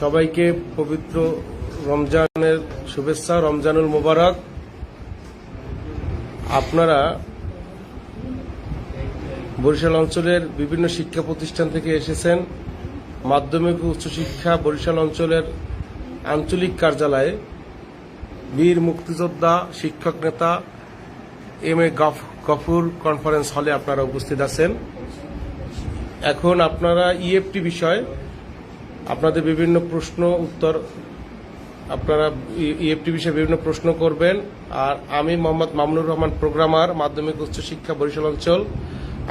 সবাইকে পবিত্র রমজানের শুভেচ্ছা, রমজানুল মোবারক। আপনারা বরিশাল অঞ্চলের বিভিন্ন শিক্ষা প্রতিষ্ঠান থেকে এসেছেন। মাধ্যমিক ও উচ্চশিক্ষা বরিশাল অঞ্চলের আঞ্চলিক কার্যালয়ে বীর মুক্তিযোদ্ধা, শিক্ষক নেতা এম এ গফুর কনফারেন্স হলে আপনারা উপস্থিত আছেন। এখন আপনারা ইএফটি বিষয় আপনাদের বিভিন্ন প্রশ্ন উত্তর আপনারা ইএফটি বিষয়ে বিভিন্ন প্রশ্ন করবেন। আর আমি মোহাম্মদ মামুনুর রহমান প্রোগ্রামার, মাধ্যমিক উচ্চ শিক্ষা বরিশাল অঞ্চল।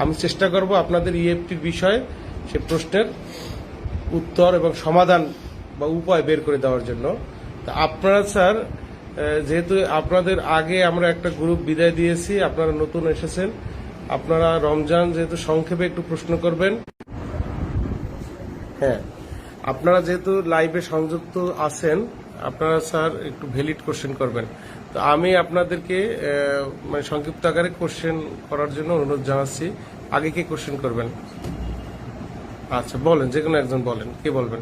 আমি চেষ্টা করব আপনাদের ইএফটির বিষয়ে সে প্রশ্নের উত্তর এবং সমাধান বা উপায় বের করে দেওয়ার জন্য। আপনারা, স্যার যেহেতু আপনাদের আগে আমরা একটা গ্রুপ বিদায় দিয়েছি, আপনারা নতুন এসেছেন, আপনারা রমজান যেহেতু সংক্ষেপে একটু প্রশ্ন করবেন। হ্যাঁ। আপনারা যেহেতু লাইভে সংযুক্ত আছেন আপনারা স্যার একটু ভ্যালিড কোশ্চেন করবেন। তো আমি আপনাদেরকে মানে সংক্ষিপ্ত আকারে কোশ্চেন করার জন্য অনুরোধ জানাচ্ছি। আগে কে কোশ্চেন করবেন? আচ্ছা বলেন যে কোনো একজন বলেন। কে বলবেন?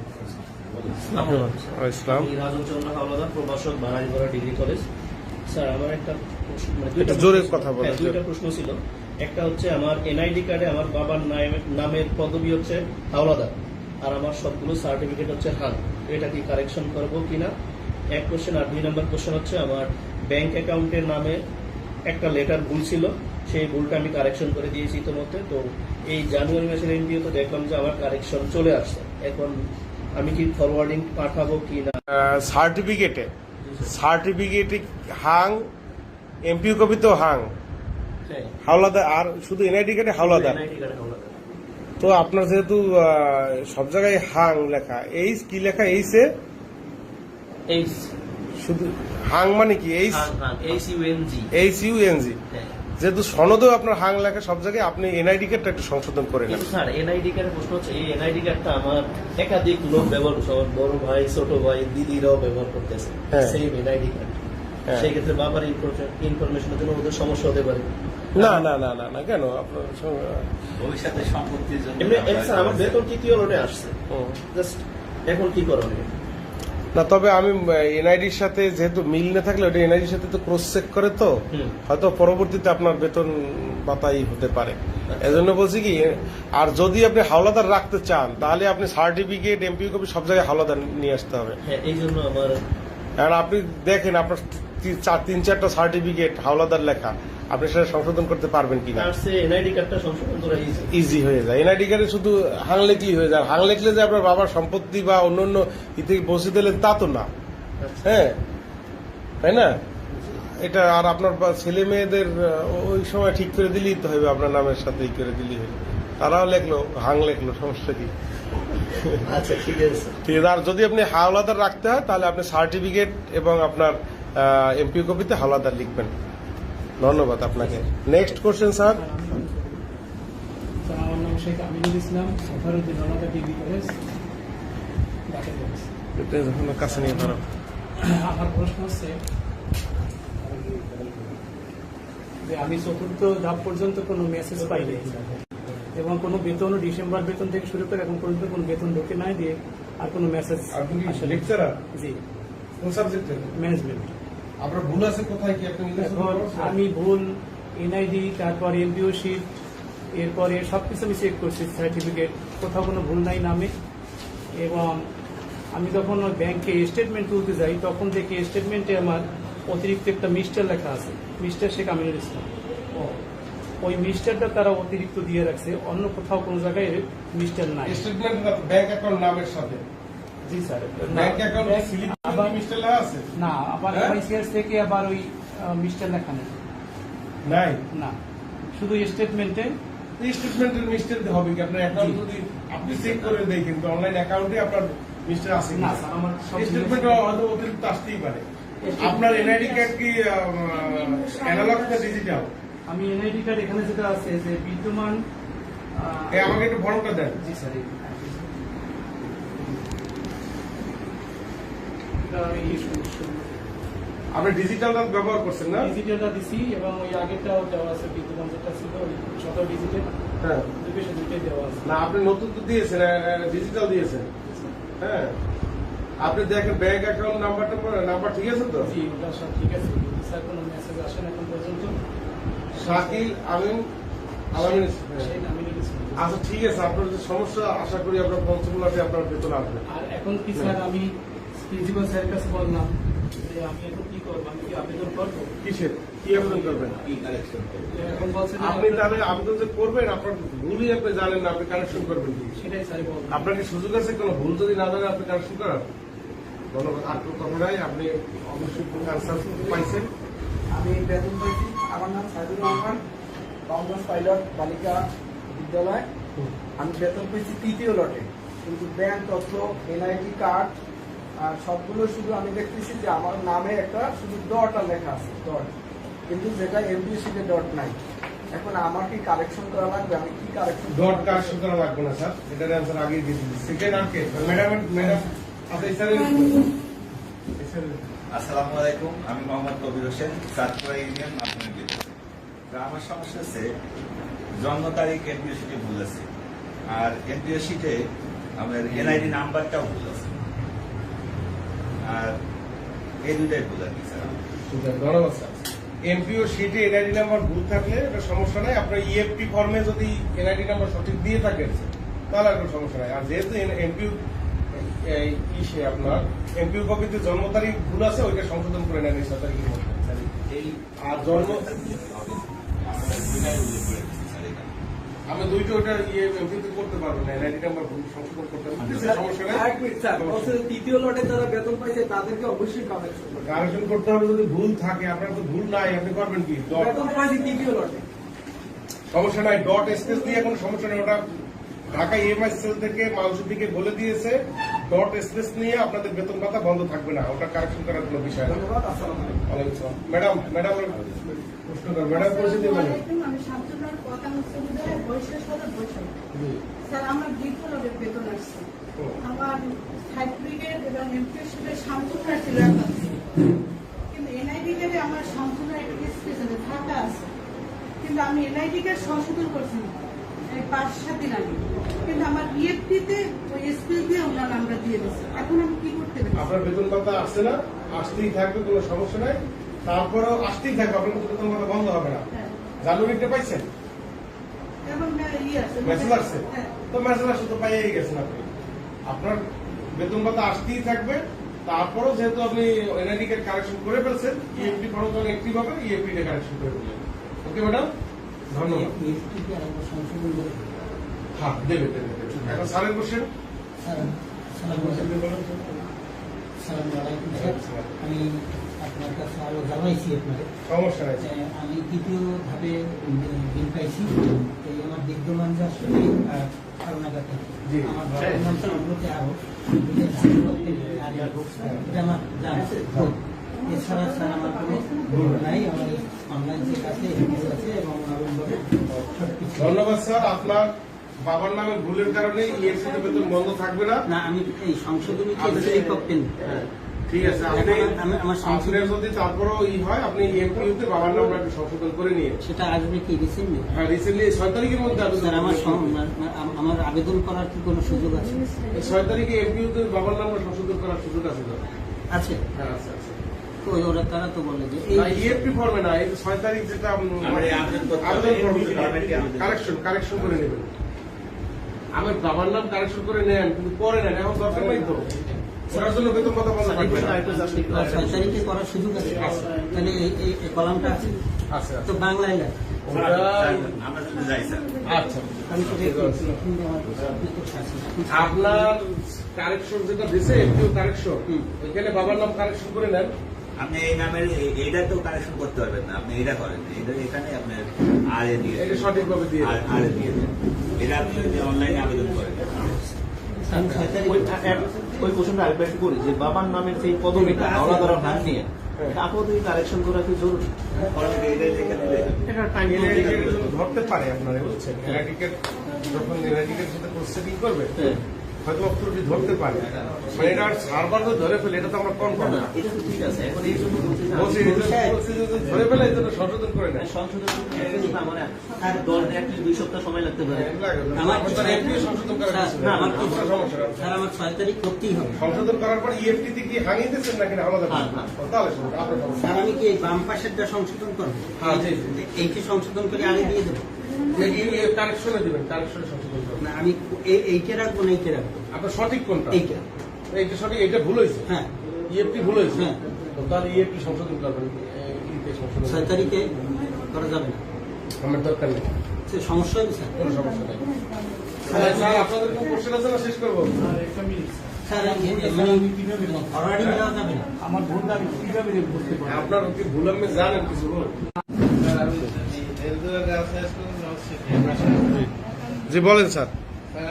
ইসলাম। প্রভাষক বাঙালিপাড়া ডিগ্রি কলেজ। স্যার আমার একটা মানে দুইটা জোরে কথা বলেন। হ্যাঁ, দুইটা প্রশ্ন ছিল। একটা হচ্ছে আমার এনআইডি কার্ডে আমার বাবার নামে- নামের পদবি হচ্ছে হাওলাদার। আর আমার সবগুলো সার্টিফিকেট হচ্ছে হান এটা কি কারেকশন করব কিনা? এক কোশ্চেন আর দুই নম্বর কোশ্চেন হচ্ছে আমার ব্যাংক অ্যাকাউন্টের নামে একটা লেটার ভুল ছিল। সেই ভুলটা আমি কারেকশন করে দিয়েছি ইতিমধ্যে। তো এই জানুয়ারি মাসের এনপিও তো দেখলাম যে আমার কারেকশন চলে আসছে। এখন আমি কি ফরওয়ার্ডিং পাঠাবো কি না সার্টিফিকেটে সার্টিফিকেটে হাং এমপিউ কপি তো হাং। হ্যাঁ। হাওলাদার আর শুধু এনআইডি কার্ডে হাওলাদার। তো আপনার যেহেতু সব জায়গায় হাং লেখা এইচ কি লেখা? এইচে এইচ। শুধু হাং মানে কি? এইচ? হাং Hang H U N G. H U N G. হ্যাঁ। যেহেতু সনদেও আপনার হাং লেখা সব জায়গায় আপনি এনআইডি কার্ডটা একটু সংশোধন করে নেন। স্যার এনআইডি কার্ডের প্রশ্ন হচ্ছে এই এনআইডি কার্ডটা আমার একাধিক লোক ব্যবহার করছে আমার বড় ভাই ছোট ভাই দিদিরাও ব্যবহার করতেছে হ্যাঁ। Same NID card. হ্যাঁ। সেই ক্ষেত্রে বাবার ইনফরমেশনের জন্য ওদের সমস্যা হতে পারে। না না না না না কেন? আপনার সঙ্গে- ভবিষ্যতে সম্পত্তির জন্য আমার বেতন তৃতীয় লোটে আসছে। জাস্ট এখন কি করণীয় না তবে আমি এনআইডির সাথে যেহেতু মিল না থাকলে ওটা এনআইডির সাথে তো ক্রস চেক করে তো। হয়তো পরবর্তীতে আপনার বেতন বাতাই হতে পারে। এজন্য বলছি কি আর যদি আপনি হাওলাদার রাখতে চান তাহলে আপনি সার্টিফিকেট এমপি কপি সব জায়গায় হাওলাদার নিয়ে আসতে হবে। হ্যাঁ এই জন্য আমার কারণ আপনি দেখেন আপনার চার তিন চারটা সার্টিফিকেট হাওলাদার লেখা আপনি সেটা সংশোধন করতে পারবেন এনআইডি কার্ডটা সংশোধন করা ইজি হয়ে যায়। এনআইডি কার্ডে শুধু হাং লেখলেই হয়ে যায়। হাং লেখলে যে আপনার বাবার সম্পত্তি বা অন্য অন্য ই থেকে বসে দিলেন তা তো না। হ্যাঁ? তাই না? এটা আর আপনার ছেলে মেয়েদের ওই সময় ঠিক করে দিলেই তো হবে আপনার নামের সাথে করে দিলেই হবে। তারাও লেখলো হাং লেখলো সমস্যা কি? আচ্ছা ঠিক আছে। ঠিক আছে। আর যদি আপনি হাওলাদার রাখতে হয় তাহলে আপনি সার্টিফিকেট এবং আপনার এমপি কপিতে হাওলাদার লিখবেন। ধন্যবাদ আপনাকে। নেক্সট কোশ্চেন স্যার আমার নাম শেখ আমিনুল ইসলাম সফারুদ্দিন আলাদা ডিগ্রি কলেজ ঢাকা কলেজ। এটা যখন কাছে নিয়ে ধরো। আমার প্রশ্ন হচ্ছে যে আমি চতুর্থ ধাপ পর্যন্ত কোনো মেসেজ পাইনি এবং কোনো বেতন ডিসেম্বর বেতন থেকে শুরু করে এখন পর্যন্ত কোনো বেতন ঢোকে নাই দিয়ে আর কোনো মেসেজ লেকচারার জি। কোন ম্যানেজমেন্ট আপনার ভুল আছে কোথায় কি আপনি আমি ভুল এনআইডি তারপর এমপিও শিট এরপরে সব কিছু আমি চেক করছি সার্টিফিকেট কোথাও কোনো ভুল নাই নামে। এবং আমি যখন ব্যাংকে স্টেটমেন্ট তুলতে যাই তখন দেখি স্টেটমেন্টে আমার অতিরিক্ত একটা মিস্টার লেখা আছে মিস্টার শেখ আমিনুল ইসলাম। ওই মিস্টারটা তারা অতিরিক্ত দিয়ে রাখছে অন্য কোথাও কোনো জায়গায় মিস্টার নাই। স্টেটমেন্ট ব্যাংক অ্যাকাউন্ট নামের সাথে। জি স্যার। ব্যাংক অ্যাকাউন্ট স্লিপ আবার মিস্টার লেখা আছে। না আবার হ্যাঁ? থেকে আবার ওই মিস্টার লেখা নেই। নাই? না শুধু স্টেটমেন্টে স্টেটমেন্টের মিস্টার হবে কি? আপনার অ্যাকাউন্ট জি। যদি আপনি চেক করে দেখেন তো অনলাইন অ্যাকাউন্টে আপনার মিস্টার আছে না আমার স্টেটমেন্ট হয়তো অতিরিক্ত আসতেই পারে। আপনার এনআইডি কার্ড কি অ্যানালগ না ডিজিটাল আমি এনআইডি কার্ড এখানে যেটা আছে যে বিদ্যমান আমাকে একটু বড়টা দেন। জি স্যার আপনি ডিজিটালটা ব্যবহার করছেন না? ডিজিটালটা দিছি এবং ওই আগেরটাও দেওয়া আছে বিদ্যমান যেটা ছিল ছোট ডিজিটাল হ্যাঁ। দুই পেশে দুইটাই দেওয়া আছে। না আপনি নতুন তো দিয়েছেন ডিজিটাল দিয়েছেন। হ্যাঁ। আপনি দেখেন ব্যাংক অ্যাকাউন্ট নাম্বারটা নাম্বার ঠিক আছে তো? জি ওটা সব ঠিক আছে। স্যার কোনো মেসেজ আসে না এখন পর্যন্ত। শাকিল আমিন আলামিন আচ্ছা ঠিক আছে আপনার যে সমস্যা আশা করি আপনার পঞ্চমুলাতে আপনার বেতন আসবে। আর এখন কি স্যার আমি প্রিন্সিপাল স্যারের কাছে বললাম যে আমি এখন কি করব আমি কি আবেদন করব? কিসের? কি আবেদন করবেন? কি এখন বলছে যে আপনি তাহলে আবেদন যে করবেন আপনার ভুলই আপনি জানেন না আপনি কানেকশন করবেন সেটাই স্যার বলব আপনার কি সুযোগ আছে? কোনো ভুল যদি না জানেন আপনি কানেকশন করার। ধন্যবাদ। কোনো আপনি অবশ্যই পাইছেন। আমি বেতন পাইছি। আমার নাম সাইদুর রহমান কংগ্রেস পাইলট বালিকা বিদ্যালয়। আমি বেতন পেয়েছি তৃতীয় লটে। কিন্তু ব্যাংক তথ্য এনআইডি কার্ড আর সবগুলো শুধু আমি দেখতেছি যে আমার নামে একটা শুধু ডট আর লেখা আছে ডট কিন্তু যেটা এমবিএসিতে ডট নাই। এখন আমার কি কারেকশন করা লাগবে? আমি কি কারেকশন ডট কারেকশন করা লাগবে না স্যার এটার অ্যান্সার আগেই দিয়ে দিচ্ছি। সেকেন্ড আর কে? ম্যাডাম ম্যাডাম এই স্যারের আসসালামু আলাইকুম আমি মোহাম্মদ কবির হোসেন চাঁদপুরা ইউনিয়ন মাধ্যমিক বিদ্যালয়। আমার সমস্যা হচ্ছে জন্ম তারিখ এনপিও ভুল আছে। আর এনপিও আমার এনআইডি নাম্বারটাও ভুল আছে। আর এই দুটাই ভুল আর কি স্যার ধন্যবাদ স্যার এমপিও শিটে এনআইডি নাম্বার ভুল থাকলে এটা সমস্যা নাই। আপনার ইএফটি ফর্মে যদি এনআইডি নাম্বার সঠিক দিয়ে থাকেন তাহলে আর কোনো সমস্যা নাই। আর যেহেতু এমপিউ ইসে আপনার এমপিউ কপিতে জন্ম তারিখ ভুল আছে ওইটা সংশোধন করে নেন এই এই আর জন্ম আমাদের দুটাই উল্লেখ করে দিচ্ছি স্যার এখানে আমি দুইটা ওইটা ইয়ে এমপিতে করতে পারব না এনআইডি নাম্বার ভুল সংশোধন করতে পারব তৃতীয় লটে যারা বেতন পাইছে তাদেরকে অবশ্যই কারেকশন করতে হবে। যদি ভুল থাকে আপনার তো ভুল নাই আপনি করবেন কি? বেতন পাইছি তৃতীয় লটে। সমস্যা নাই ডট স্পেস দিয়ে কোনো সমস্যা নেই ওটা ঢাকা ইএমআই সেল থেকে মানুষের দিকে বলে দিয়েছে ডট স্পেস নিয়ে আপনাদের বেতন ভাতা বন্ধ থাকবে না ওটা কারেকশন করার কোনো বিষয় না। ধন্যবাদ আসসালামু আসসালাম। ম্যাডাম ম্যাডাম প্রশ্ন ম্যাডাম পরিচিত দিবেন কথা বৈশাখ সদর বৈশাখ স্যার আমার বিপুলের বেতন আসছে। আমার এবং ছিল কিন্তু এনআইডি কার্ডে আমার থাকা আছে কিন্তু আমি এনআইডি কার্ড সংশোধন করছি না। এই পাঁচ সাত দিন আগে। কিন্তু আমার ইএফটিতে ওই স্পেস দিয়ে ওনার নামটা দিয়ে দিচ্ছে এখন আমি কি করতে পারি? আপনার বেতন আসছে না আসতেই থাকবে কোনো সমস্যা নাই। তারপরেও আসতেই থাকবে আপনার বেতন ভাতা বন্ধ হবে না। হ্যাঁ। জানুয়ারিটা পাইছেন? মেসেজ আসছে হ্যাঁ তো মেসেজ তো গেছেন আপনি আপনার বেতন ভাতা আসতেই থাকবে তারপরেও যেহেতু আপনি এনআইডি কার্ড কারেকশন করে ফেলছেন ইএফটি ফর্ম যখন অ্যাক্টিভ হবে ইএফটি টা কারেকশন করে ফেলবেন ওকে ম্যাডাম ধন্যবাদ হ্যাঁ দেবে দেবে। এখন স্যারের আমি আপনার কাছে আরও জানাইছি আপনাকে। সমস্যা নাই আমি তৃতীয় ধাপে বিল পাইছি। এই আমার বিদ্যমান যে আসলে। আমার বাবার নাম আমার এছাড়া স্যার আমার কোনো ভুল নাই। আমার অনলাইন চেক আছে আছে এবং ধন্যবাদ স্যার। আপনার বাবার নামে ভুলের কারণে ইএফসি বেতন বন্ধ থাকবে না। না আমি এই সংশোধনী হ্যাঁ, ঠিক আছে আপনি আমার- তারপরেও ই হয় আপনি বাবার নামটা একটু সংশোধন করে নিয়ে। সেটা আসবে কি রিসেন্টলি হ্যাঁ রিসেন্টলি ছয় তারিখের মধ্যে আবেদন স্যার আমার। আমার- করার কি কোনো সুযোগ আছে? ছয় তারিখে এমপিউতে বাবার নামটা সংশোধন করার সুযোগ আছে আছে? হ্যাঁ আছে আছে। তো ওরা তারা তো বলে যে ইএফপি ফর্মে না এই ছয় তারিখ যেটা উম, আমরা এই আবেদন করতে হবে। আবেদন form টি আবেদন- কারেকশন কারেকশন করে নেবেন। আমার বাবার নাম কারেকশন করে নেন কিন্তু পরে নেন এখন দরকার নেই তো। ওটার জন্য বেতন কথা একটু করার সুযোগ আছে। এই- কলামটা আছে। আচ্ছা তো বাংলায় আচ্ছা। আপনার কারেকশন যেটা দিছে এমপিও কারেকশন। ওইখানে বাবার নাম কারেকশন করে নেন। আপনি এই নামের এইটা তো কানেকশন করতে পারবেন না। আপনি এটা করেন। এটা এখানে আপনার আর এ দিয়ে এটা সঠিকভাবে দিয়ে আর এ দিয়ে দেন। এটা আপনি যদি অনলাইনে আবেদন করেন। ওই কোশ্চেনটা আরেকবার একটু করি যে বাবার নামের সেই পদবিটা আলাদা আলাদা নাম নিয়ে কারেকশন করা কি জরুরি? টাইম ধরতে পারে আপনার হচ্ছে এনআইডিকের যখন সাথে প্রসেসিং করবে। হ্যাঁ। হয়তো ধরতে পারে। মানে এটা সার্ভার ধরে ফেলে এটা তো আমরা কম না। তো বলছি যে যে ধরে ফেলে এই জন্য সংশোধন করে নেয়। সংশোধন দুই সপ্তাহ সময় লাগতে পারে। আমার তো সংশোধন করার না, নেই। আমার তো কোনো সমস্যা আমার ছয় তারিখ করতেই হবে। সংশোধন করার পর ইএফটি তে কি হাঙিয়ে দিচ্ছেন নাকি না আলাদা হ্যাঁ, হ্যাঁ। তাহলে স্যার আমি কি বাম পাশেরটা সংশোধন করব? হ্যাঁ। এইটি সংশোধন করে আগে দিয়ে দেবো? কারেকশনে দিবেন কারেকশনে সংশোধন না আমি এই- এইটা রাখব না এইটা রাখব। আপনার সঠিক কোনটা? এইটা। এইটা সঠিক এটা ভুল হয়েছে? হ্যাঁ। ইএফটি ভুল হয়েছে? হ্যাঁ। তো তাহলে ইএফটি সংশোধন করবেন ছয় তারিখে করা যাবে না। আমার দরকার নেই। সমস্যা হবে স্যার। কোনো সমস্যা নেই। স্যার আপনাদের কোনো কোশ্চেন আছে না? শেষ করব। আর একটা মিনিট স্যার। এই- মানে ফরওয়ার্ডিং দেওয়া যাবে না। আমার ভুলটা আমি কীভাবে বুঝতে পারব? আপনার কি ভুল আমি জানেন কিছু জি বলেন স্যার।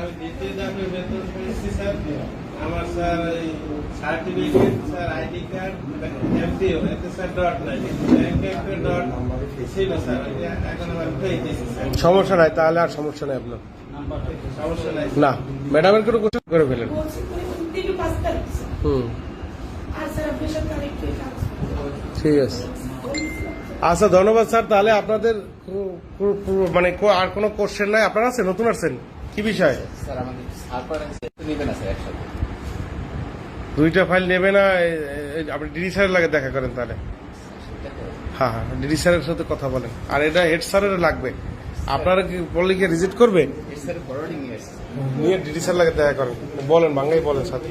আমি দ্বিতীয় বেতন পেয়েছি স্যার। আমার স্যার এই certificate sir ID card MPO এতে স্যার ডট নাই। ব্যাংকে একটা ডট ছিল স্যার এখন আমার পেয়ে দিয়েছি স্যার। সমস্যা নাই তাহলে আর সমস্যা নাই আপনার। সমস্যা নাই না ম্যাডামের কোনো কোশ্চেন করে ফেলেন। হুম। ঠিক আছে। আচ্ছা ধন্যবাদ স্যার। তাহলে আপনাদের মানে আর কোনো কোশ্চেন নাই? আপনারা আছেন? নতুন আসছেন কি বিষয়? দুইটা ফাইল নেবে না? আপনি ডিডি স্যারের লাগে দেখা করেন তাহলে। হ্যাঁ হ্যাঁ ডিডি স্যারের সাথে কথা বলেন। আর এটা হেড স্যারের লাগবে। আপনারা কি বললে কি রিজিট করবে নিয়ে নিয়ে ডিডি স্যার লাগে দেখা করেন। বলেন বাংলায় বলেন সাথে।